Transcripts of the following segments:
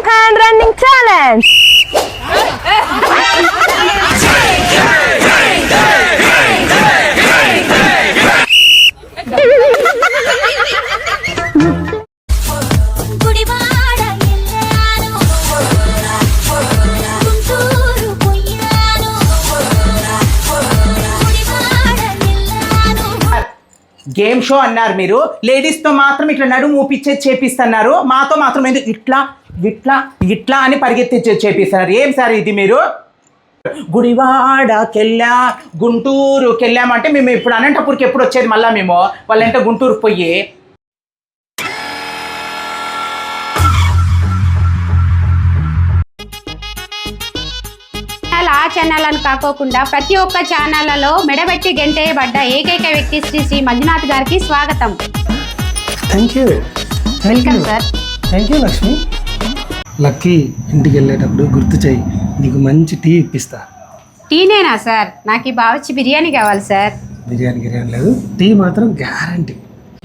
Long hand running challenge. Game show అన్నారు మీరు లేడీస్తో మాత్రం ఇట్లా నడుము ఊపిచ్చే చేపిస్తున్నారు మాతో మాత్రం ఎందుకు ఇట్లా ఇట్లా ఇట్లా అని పరిగెత్తించే చేపిస్తున్నారు ఏం సార్ ఇది మీరు? గుడివాడకెళ్ళా గుంటూరుకి వెళ్ళామంటే మేము ఇప్పుడు అనంతపూర్కి ఎప్పుడు వచ్చేది మళ్ళా మేము? వాళ్ళంటే గుంటూరు పోయి? ఆ ఛానల్ అని కాకోకుండా ప్రతి ఒక్క ఛానళ్ళలో మెడబెట్టి గెంటేయబడ్డ ఏకైక వ్యక్తి శ్రీ శ్రీ మంజునాథ్ గారికి స్వాగతం. Thank you welcome sir thank you Lakshmi Lucky ఇంటికి వెళ్ళేటప్పుడు గుర్తు చేయి. నీకు మంచి టీ ఇప్పిస్తా. టీనేనా సార్? నాకు ఈ బావచ్చి బిర్యానీ కావాలి సార్. బిర్యానీ గిర్యానీ లేదు. టీ మాత్రం గ్యారంటీ.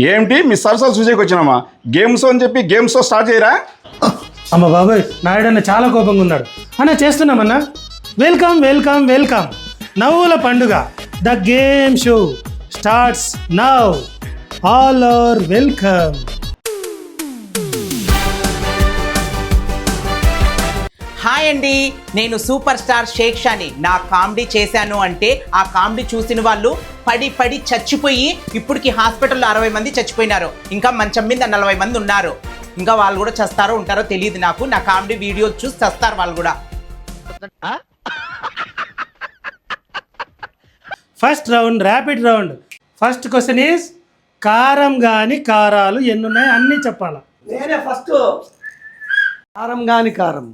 ఏంటి మీ సరసాలు చూసేకి వచ్చినామా? గేమ్స్ అని చెప్పి గేమ్స్ స్టార్ట్ చేయరా? అమ్మ బాబాయ్ నాయుడన్న చాలా కోపంగా ఉన్నాడు. అన్న చేస్తున్నామన్నా? Welcome welcome welcome. నవ్వుల పండుగ. The game show starts now all are welcome. Hi అండి నేను సూపర్ స్టార్ షేక్ షాని. నా కామెడీ చేశాను అంటే ఆ కామెడీ చూసిన వాళ్ళు పడి పడి చచ్చిపోయి ఇప్పటికి హాస్పిటల్లో అరవై మంది చచ్చిపోయినారు. ఇంకా మంచం మీద నలభై మంది ఉన్నారు. ఇంకా వాళ్ళు కూడా చస్తారో ఉంటారో తెలియదు నాకు. నా కామెడీ వీడియో చూసి చస్తారు వాళ్ళు కూడా. First round rapid round first question is కారం గాని కారాలు ఎన్ని ఉన్నాయి అన్నీ చెప్పాలా? నేనే ఫస్ట్ కారం కాని కారం.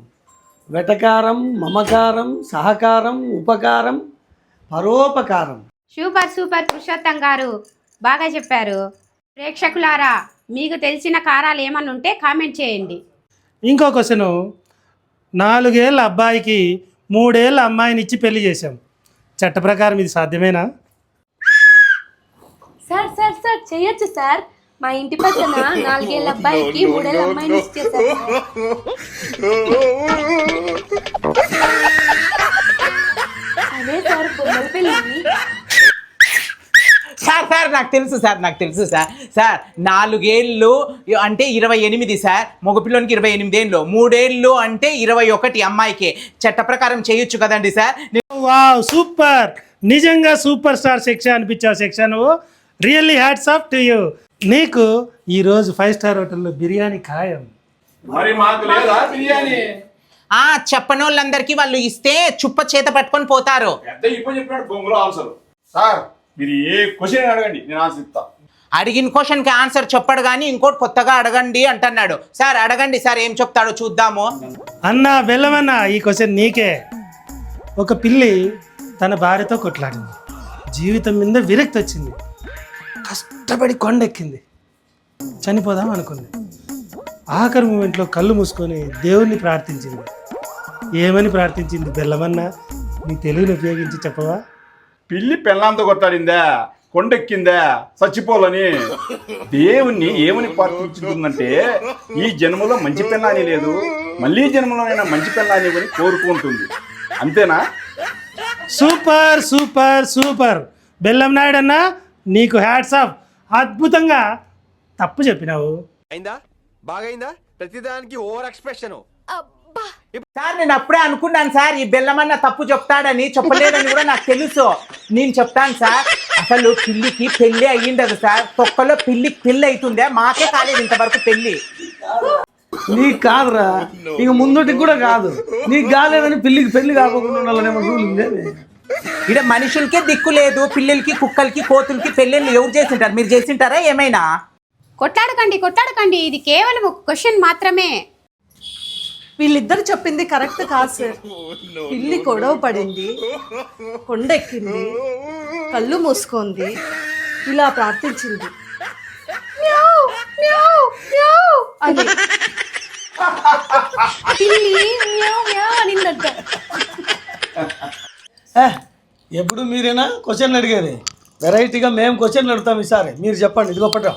వెటకారం మమకారం సహకారం ఉపకారం పరోపకారం. సూపర్ సూపర్ పురుషోత్తం గారు. బాగా చెప్పారు. ప్రేక్షకులారా మీకు తెలిసిన కారాలు ఏమన్నా ఉంటే కామెంట్ చేయండి. ఇంకో క్వశ్చన్. నాలుగేళ్ళ అబ్బాయికి మూడేళ్ళ అమ్మాయిని ఇచ్చి పెళ్ళి చేశాం. చట్ట ప్రకారం ఇది సాధ్యమేనా? సార్ సార్ సార్ చేయొచ్చు సార్. మా ఇంటి పక్కన నాలుగేళ్ళ అబ్బాయికి మూడేళ్ళ అమ్మాయిని ఇచ్చేసారు అదే సార్ పెళ్ళి. సార్ సార్ నాకు తెలుసు సార్ నాకు తెలుసు సార్. సార్ నాలుగేళ్ళు అంటే ఇరవై ఎనిమిది సార్. మగపిల్లోనికి ఇరవై ఎనిమిది ఏళ్ళు. మూడేళ్ళు అంటే ఇరవై ఒకటి అమ్మాయికి. చట్ట ప్రకారం చేయొచ్చు కదండి సార్. Wow super. నిజంగా సూపర్ స్టార్ సెక్షన్ అనిపించావు సెక్షన్. నువ్వు really hats off to you. నీకు ఈరోజు ఫైవ్ స్టార్ హోటల్లో బిర్యానీ ఖాయం. మరి మాకు లేదా బిర్యానీ? ఆ చెప్పనోళ్ళందరికీ వాళ్ళు ఇస్తే చుప్ప చేత పట్టుకొని పోతారు. పెద్ద ఇప్పుడు చెప్పినట్టు బొంగులో ఆన్సర్. సార్ మీరు ఏ క్వశ్చన్ అడగండి నేను ఆన్సర్ ఇస్తా. అడిగిన క్వశ్చన్కి ఆన్సర్ చెప్పడు కానీ ఇంకోటి కొత్తగా అడగండి అంటున్నాడు. సార్ అడగండి సార్ ఏం చెప్తాడో చూద్దాము. అన్న వెళ్ళమన్నా ఈ క్వశ్చన్ నీకే. ఒక పిల్లి తన భార్యతో కొట్లాడింది. జీవితం మీద విరక్తి వచ్చింది కష్టపడి కొండెక్కింది. చనిపోదాం అనుకుంది. ఆఖరి మూమెంట్లో కళ్ళు మూసుకొని దేవుణ్ణి ప్రార్థించింది. ఏమని ప్రార్థించింది బెల్లమన్నా? నీ తెలుగుని ఉపయోగించి చెప్పవా? పిల్లి పెళ్ళాంతో కొట్టాడిందా? కొండెక్కిందా? చచ్చిపోలని దేవుణ్ణి ఏమని ప్రార్థించుతుందంటే ఈ జన్మలో మంచి పెళ్ళాని లేదు. మళ్ళీ జన్మలోనైనా మంచి పెళ్ళాని అని కోరుకుంటుంది అంతేనా? Super super super. బెల్లం నాయుడు అన్న నీకు హ్యాట్స్ ఆఫ్. అద్భుతంగా తప్పు చెప్పినావు. అయిందా? బాగైందా? ప్రతిదానికి ఓవర్ ఎక్స్ప్రెషన్. సార్ నేను అప్పుడే అనుకున్నాను సార్ ఈ బెల్లమన్న తప్పు చెప్తాడని చెప్పలేదని కూడా నాకు తెలుసు. నేను చెప్తాను సార్ అసలు పిల్లికి పెళ్ళి అయ్యిండదు సార్. తొక్కలో పిల్లికి పెళ్ళి అవుతుందే మాకే కాలేదు ఇంతవరకు పెళ్ళి నీకు కాదురా ఇక ముందుటికి కూడా కాదు. నీకు కాలేదని పిల్లికి పెళ్ళి కాకుండా ఉండాలనేమో రూల్ ఉందేమి ఇక్కడ మనుషులకే దిక్కు లేదు పిల్లలకి కుక్కలకి కోతులకి పెళ్ళిళ్ళు ఎవరు చేసింటారు? మీరు చేసింటారా ఏమైనా? కొట్లాడకండి కొట్లాడకండి. ఇది కేవలం ఒక క్వశ్చన్ మాత్రమే. వీళ్ళిద్దరు చెప్పింది కరెక్ట్ కాదు సార్? పిల్లి గొడవ పడింది కొండెక్కింది కళ్ళు మూసుకుంది ఇలా ప్రార్థించింది. మ్యావ్, మ్యావ్, మ్యావ్ అని. పిల్లి మ్యావ్, మ్యావ్ అనిందంట. ఏ, ఎప్పుడు మీరేనా? క్వశ్చన్లు అడిగేది. వెరైటీగా మేము క్వశ్చన్లు అడుగుతాం ఈసారి. మీరు చెప్పండి ఇదిగో పట్ట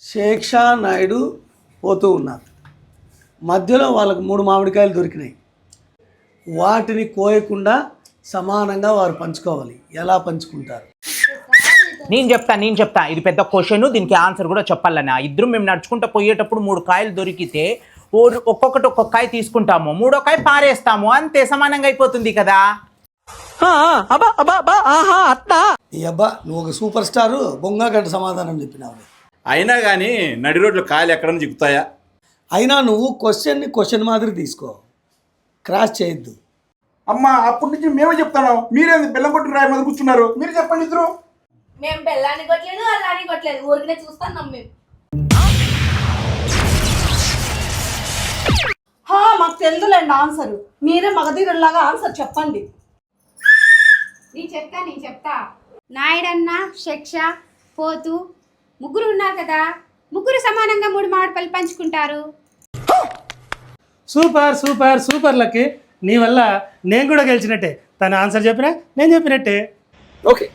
శేక్షా నాయుడు పోతూ ఉన్నారు. మధ్యలో వాళ్ళకు మూడు మామిడికాయలు దొరికినాయి. వాటిని కోయకుండా సమానంగా వారు పంచుకోవాలి. ఎలా పంచుకుంటారు? నేను చెప్తా నేను చెప్తా. ఇది పెద్ద క్వశ్చన్ దీనికి ఆన్సర్ కూడా చెప్పాలన్నా. ఇద్దరు మేము నడుచుకుంటూ పోయేటప్పుడు మూడు కాయలు దొరికితే ఓ ఒక్కొక్కటి ఒక్కొక్క కాయ తీసుకుంటాము. మూడో కాయ పారేస్తాము. అంతే సమానంగా అయిపోతుంది కదా. ఈ అబ్బా నువ్వు ఒక సూపర్ స్టారు బొంగా గంట సమాధానం చెప్పినావు అయినా కానీ నడి రోడ్లు కాయలు ఎక్కడన్నా చిక్కుతాయా? అయినా నువ్వు క్వశ్చన్ని క్వశ్చన్ మాదిరి తీసుకో. క్రాస్ చేయొద్దు. అమ్మా అప్పటి నుంచి మేమే చెప్తాను మీరేంది బెల్లం కొట్టిన రాయి మీద కూర్చున్నారు? మీరు చెప్పండి ఇద్దరు. మేము బెల్లాన్ని కొట్టలేదు అల్లాన్ని కొట్టలేదు. ఊరికనే చూస్తాం మేము హా మాకు తెలుదులేండి ఆన్సర్. మీరే మగధీరులాగా ఆన్సర్ చెప్పండి. నేను చెప్తా నేను చెప్తా. నాయుడన్న శిక్ష పోతు ముగ్గురు ఉన్నారు కదా ముగ్గురు సమానంగా మూడు మామిడిపళ్ళు పంచుకుంటారు. Super super super lucky. నీ వల్ల నేను కూడా గెలిచినట్టే. తన ఆన్సర్ చెప్పినా నేను చెప్పినట్టే. ఓకే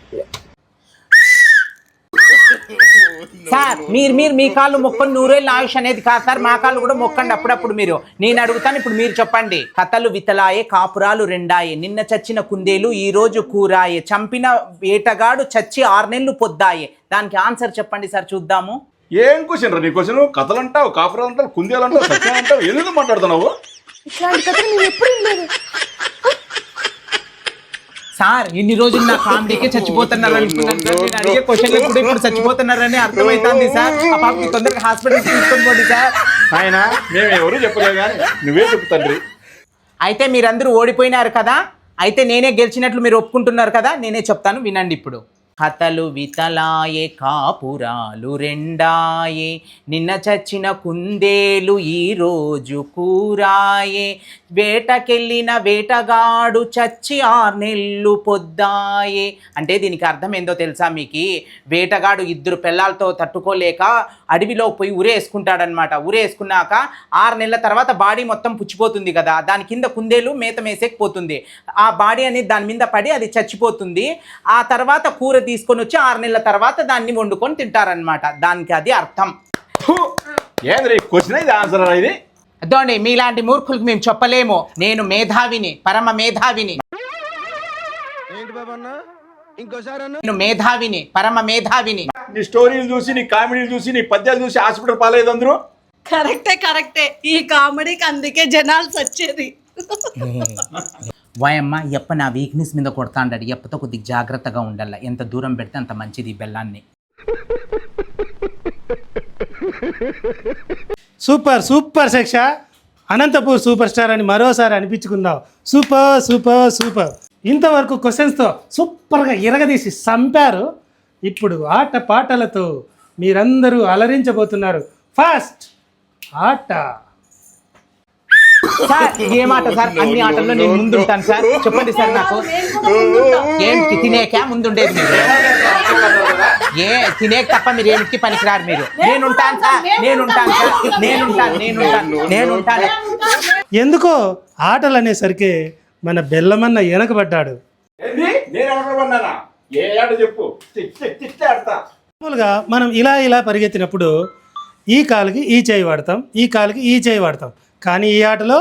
సార్ మీరు మీరు మీ కాళ్ళు మొక్కని నూరేళ్ళ ఆయుష్ అనేది కాదు సార్ మా కాళ్ళు కూడా మొక్కండి అప్పుడప్పుడు మీరు. నేను అడుగుతాను ఇప్పుడు మీరు చెప్పండి. కథలు వితలాయే కాపురాలు రెండాయే నిన్న చచ్చిన కుందేలు ఈ రోజు కూరాయే చంపిన వేటగాడు చచ్చి ఆరు నెలలు పొద్దాయే. దానికి ఆన్సర్ చెప్పండి సార్ చూద్దాము. ఏం క్వశ్చన్ రా నీ క్వశ్చన్ కథలు అంటావు కాపురాలు అంటావు కుందేలు అంటావు సత్యం అంటావు ఎందుకు మాట్లాడుతున్నావు? ఇట్లాంటి కథలు మేము ఎప్పుడు సార్ ఇన్ని రోజులు నా కామెడీకే చచ్చిపోతున్నారు అనుకున్నాను సార్. నేను అడిగే క్వశ్చన్ కూడా ఇప్పుడు చచ్చిపోతున్నారని అర్థమవుతుంది సార్. ఆ పాపకి తొందరగా హాస్పిటల్ తీసుకొని పోండి సార్. ఆయన మేము ఎవరు చెప్పలేదు కానీ నువ్వే చెప్పు తండ్రి. అయితే మీరందరూ ఓడిపోయినారు కదా? అయితే నేనే గెలిచినట్లు మీరు ఒప్పుకుంటున్నారు కదా? నేనే చెప్తాను వినండి ఇప్పుడు. కథలు వితలాయే కాపురాలు రెండాయే నిన్న చచ్చిన కుందేలు ఈ రోజు కూరాయే వేటకెళ్ళిన వేటగాడు చచ్చి ఆరు నెల్లు పొద్దాయే. అంటే దీనికి అర్థం ఏందో తెలుసా మీకు? వేటగాడు ఇద్దరు పిల్లలతో తట్టుకోలేక అడవిలో పోయి ఉరేసుకుంటాడనమాట ఉరేసుకున్నాక ఆరు నెలల తర్వాత బాడీ మొత్తం పుచ్చిపోతుంది కదా. దాని కింద కుందేలు మేత మేసేకపోతుంది. ఆ బాడీ అనేది దాని మీద పడి అది చచ్చిపోతుంది. ఆ తర్వాత కూర తీసుకొని వచ్చి ఆరు నెలల తర్వాత దాన్ని వండుకొని తింటారనమాట. దానికి అది అర్థం. ఏంద్రీ క్వశ్చన్ ఇది ఆన్సర్ ఇది? అదోండి మీలాంటి మూర్ఖులకు మేము చెప్పలేము. నేను మేధావిని పరమ మేధావిని. ఏంటి బాబన్న ఇంకోసారి అన్న? నేను మేధావిని పరమ మేధావిని. నీ స్టోరీలు చూసి నీ కామెడీలు చూసి నీ పద్యాలు చూసి హాస్పిటల్ పాలేదు అందరూ? కరెక్టే కరెక్టే. ఈ కామెడీకి అందుకే జనాలు సచ్చేది. వాయమ్మ ఎప్ప నా వీక్నెస్ మీద కొడతా అంటాడు ఎప్పతో కొద్దిగా జాగ్రత్తగా ఉండాల. ఎంత దూరం పెడితే అంత మంచిది ఈ బెల్లాన్ని. సూపర్ సూపర్ శిక్ష. అనంతపూర్ సూపర్ స్టార్ అని మరోసారి అనిపించుకుందాం. Super super super. ఇంతవరకు క్వశ్చన్స్తో సూపర్గా ఇరగదీసి చంపారు. ఇప్పుడు ఆట పాటలతో మీరందరూ అలరించబోతున్నారు. ఫాస్ట్ ఆట. సార్ ఏం ఆట సార్? అన్ని ఆటల్లో నేను ముందుంటాను సార్. చెప్పండి సార్ నాకు. ఏం తినేకా ముందుండేది ఏ తినేక తప్ప మీరు ఏమిటి పనికిరారు మీరు? నేనుంటాను సార్ నేనుంటాను సార్ నేనుంటాను నేనుంటాను నేనుంటాను. ఎందుకో ఆటలు అనేసరికి మన బెల్లమన్న వెనకబడ్డాడు మామూలుగా మనం ఇలా ఇలా పరిగెత్తినప్పుడు ఈ కాలుకి ఈ చేయి వాడతాం ఈ కాలుకి ఈ చేయి వాడతాం. కానీ ఈ ఆటలో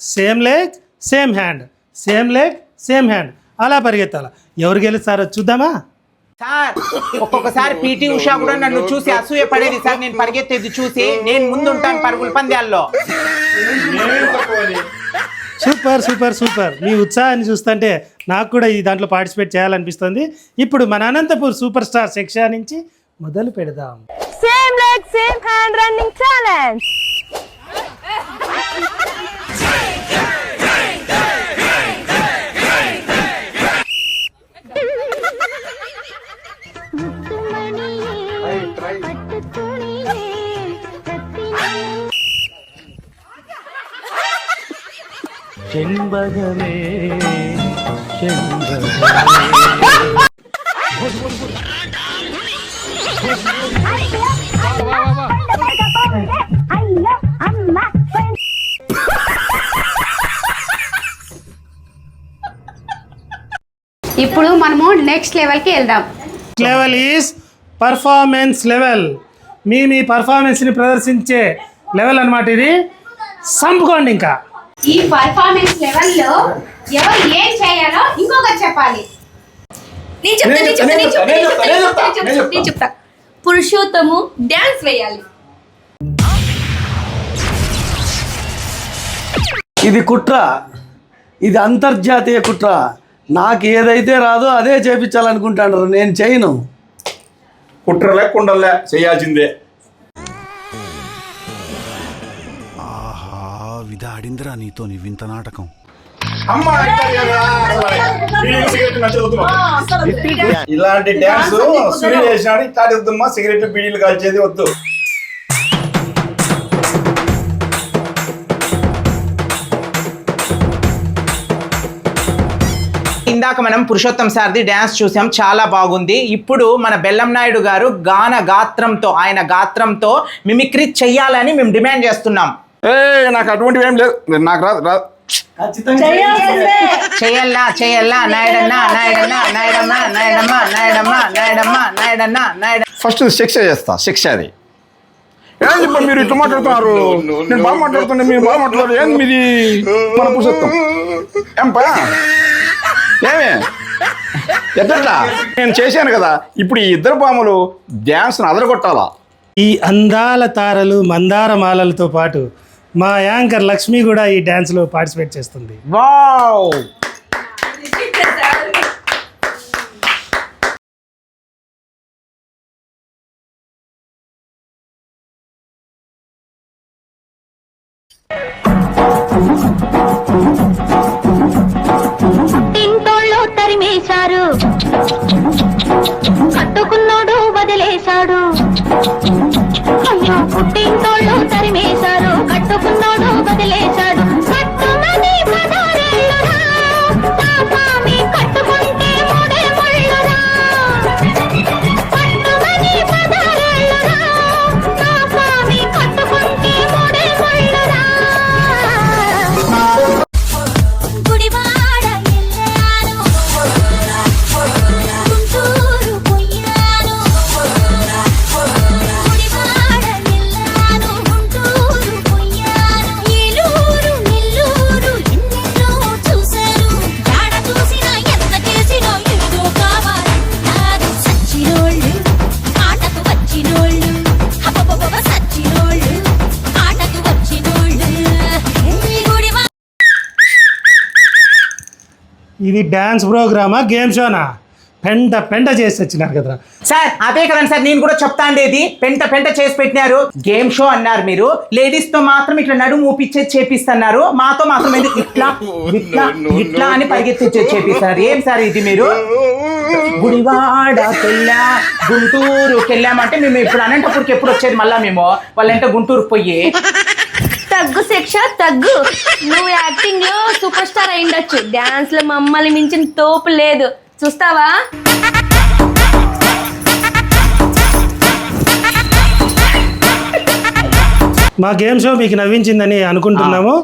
same leg same hand same leg same hand. అలా పరిగెత్తాలి. ఎవరు గెలుస్తారో చూద్దామా? సార్ ఒక్కొక్కసారి పీటీ ఉషా కూడా నన్ను చూసి అసూయ పడేది సార్ నేను పరిగెత్తేది చూసి నేను ముందుంటాను పరుగుల పందాల్లో సూపర్ సూపర్ సూపర్. మీ ఉత్సాహాన్ని చూస్తుంటే నాకు కూడా ఈ దాంట్లో పార్టిసిపేట్ చేయాలనిపిస్తుంది. ఇప్పుడు మన అనంతపూర్ సూపర్ స్టార్ సెక్షన్ నుంచి మొదలు పెడదాం. Same leg same hand running challenge ఇప్పుడు మనము నెక్స్ట్ లెవెల్కి వెళ్దాం. లెవెల్ ఈస్ పర్ఫార్మెన్స్ లెవెల్ మీ మీ పర్ఫార్మెన్స్ని ప్రదర్శించే లెవెల్ అన్నమాట ఇది. సంపుకోండి ఇంకా. ఈ పర్ఫార్మెన్స్ లెవెల్లో ఎవరు ఏం చేయాలో ఇంకొకరు చెప్పాలి. నేను చెప్తా నేను చెప్తా నేను చెప్తా నేను చెప్తా నేను చెప్తా నేను నేను చెప్తా నేను చెప్తా. పురుషోత్తము డ్యాన్స్ వేయాలి. ఇది కుట్ర. ఇది అంతర్జాతీయ కుట్ర. నాకు ఏదైతే రాదో అదే చేపించాలనుకుంటాను నేను చేయను. కుట్రలే కుండలే చేయాల్సిందే. విధాడిందిరా నీతో నీ వింత నాటకం. ఇలాంటి డ్యాన్స్ సునీల్ చేసినాడు ఇట్లాంటి వద్దమ్మా సిగరెట్ బీడీలు కాల్చేది వద్దు. ఇందాక మనం పురుషోత్తం సార్ది డ్యాన్స్ చూసాం చాలా బాగుంది. ఇప్పుడు మన బెల్లం నాయుడు గారు గాన గాత్రంతో ఆయన గాత్రంతో మిమిక్రీ చెయ్యాలని మేము డిమాండ్ చేస్తున్నాం. ఏ నాకు అటువంటివి ఏం లేదు నాకు రాదు రాదు చెయ్యల్లా చెయ్యల్లా నాయుడన్న నాయుడన్న నాయుడమ్మ నాయుడమ్మ నాయుడమ్మ నాయుడమ్మ నాయుడన్న నాయుడ ఫస్ట్ శిక్ష చేస్తా శిక్ష అది. ఏం చెప్పండి మీరు ఇట్లా మాట్లాడుతున్నారు? నేను బాగా మాట్లాడుతున్నా మీరు బాగా మాట్లాడారు ఏం మీది మన పురుషత్వం ఏం పా? ఏమే? ఎట్లా? నేను చేశాను కదా. ఇప్పుడు ఈ ఇద్దరు పాములు డ్యాన్స్ను అదరగొట్టాలా? ఈ అందాల తారలు మందార మాలలతో పాటు మా యాంకర్ లక్ష్మి కూడా ఈ డ్యాన్స్లో పార్టిసిపేట్ చేస్తుంది. వావ్! ఇంటోళ్ళు తరిమేశారు. ఇది డ్యాన్స్ ప్రోగ్రామా గేమ్ షోనా? పెంట పెంట చేసి వచ్చినారు కదా సార్ అదే కదండి సార్ నేను కూడా చెప్తా ఉండేది పెంట పెంట చేసి పెట్టినారు. గేమ్ షో అన్నారు మీరు. లేడీస్తో మాత్రం ఇట్లా నడుము ఊపిచ్చే చేపిస్తున్నారు. మాతో మాత్రం ఎందుకు ఇట్లా ఇట్లా ఇట్లా అని పరిగెత్తిచ్చే చేపిస్తున్నారు ఏం సార్ ఇది మీరు? గుడివాడకెళ్ళా గుంటూరుకి వెళ్ళామంటే మేము ఇప్పుడు అనంతపూర్కి ఎప్పుడు వచ్చేది మళ్ళా మేము? వాళ్ళంటే గుంటూరుకు పోయి. తగ్గు శిక్ష తగ్గు. నువ్వు యాక్టింగ్లో సూపర్ స్టార్ అయిండొచ్చు డాన్స్లో మమ్మల్ని మించిన తోపు లేదు. చూస్తావా? మా గేమ్ షో మీకు నవ్వించిందని అనుకుంటున్నాము.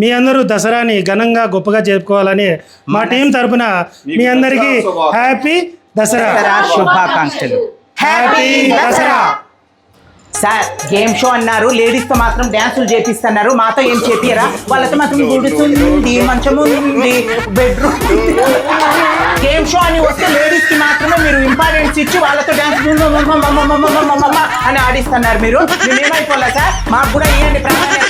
మీ అందరూ దసరాని ఘనంగా గొప్పగా జరుపుకోవాలని మా టీం తరపున మీ అందరికీ హ్యాపీ దసరా. దసరా శుభాకాంక్షలు happy Dasara. Sir game show అన్నారు లేడీస్తో మాత్రం డ్యాన్సులు చేపిస్తున్నారు మాతో ఏం చేపియరా వాళ్ళతో మాత్రం గుడుతుంది మంచం ఉంది బెడ్రూమ్ గేమ్ షో అని వస్తే లేడీస్కి మాత్రమే మీరు ఇంపార్టెన్స్ ఇచ్చి వాళ్ళతో డాన్స్ అని ఆడిస్తున్నారు మీరు మేమేమైపోలే సార్ మాకు కూడా ఇవ్వండి ప్రాధాన్యత